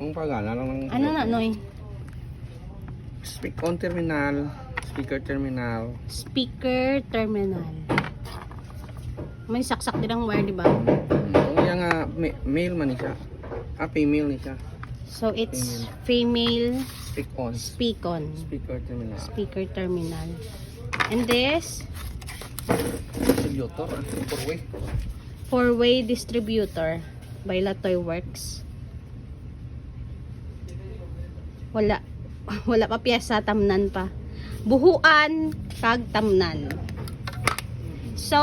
Kung pagana lang ng... Ano na, Noy? Speak on terminal. Speaker terminal. Speaker terminal. May saksak din ang wire, di ba? Kung yan nga, ma- male man siya. Ah, female ni siya. So, it's female Speak on. speak-on. Speaker terminal. Speaker terminal. And this, Distributor. ah, Four-way. four-way distributor by Latoy Works. Wala. Wala pa piyesa, tamnan pa. Buhuan, kag tamnan. So,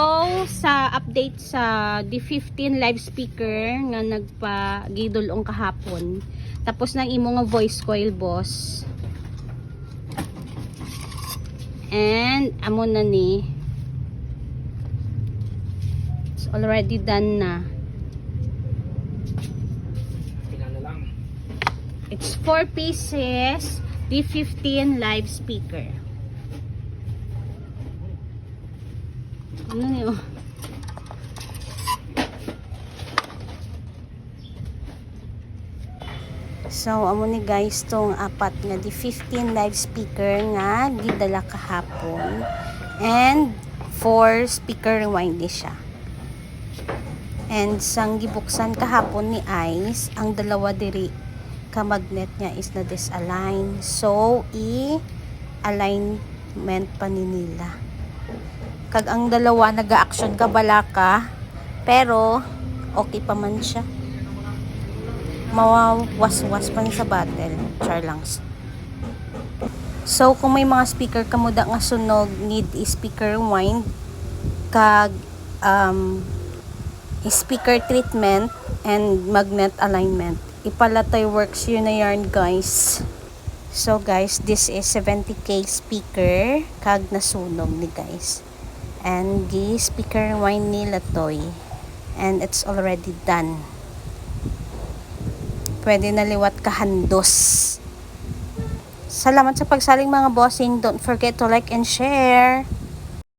sa update sa D15 live speaker nga nagpa-gidulong kahapon. Tapos nang imo nga voice coil boss. And amo na ni It's already done na. Pinala lang. It's 4 pieces, D15 live speaker. Ano niyo? So, amo ni guys tong apat nga D15 live speaker nga gidala kahapon. And 4 speaker windy siya. And sang gibuksan kahapon ni Ice, ang dalawa diri magnet niya is na disalign. So, i-alignment pa ni nila. Kag ang dalawa naga-action ka bala ka, pero okay pa man siya. Mawawas-was pa sa battle. Char langs. So, kung may mga speaker ka mo nga sunog, need speaker wind, kag um, speaker treatment and magnet alignment. Ipalatoy works yun na yarn guys. So guys, this is 70k speaker kag nasunog ni guys. And gi speaker wine ni Latoy. And it's already done. Pwede na liwat kahandos. Salamat sa pagsaling mga bossing. Don't forget to like and share.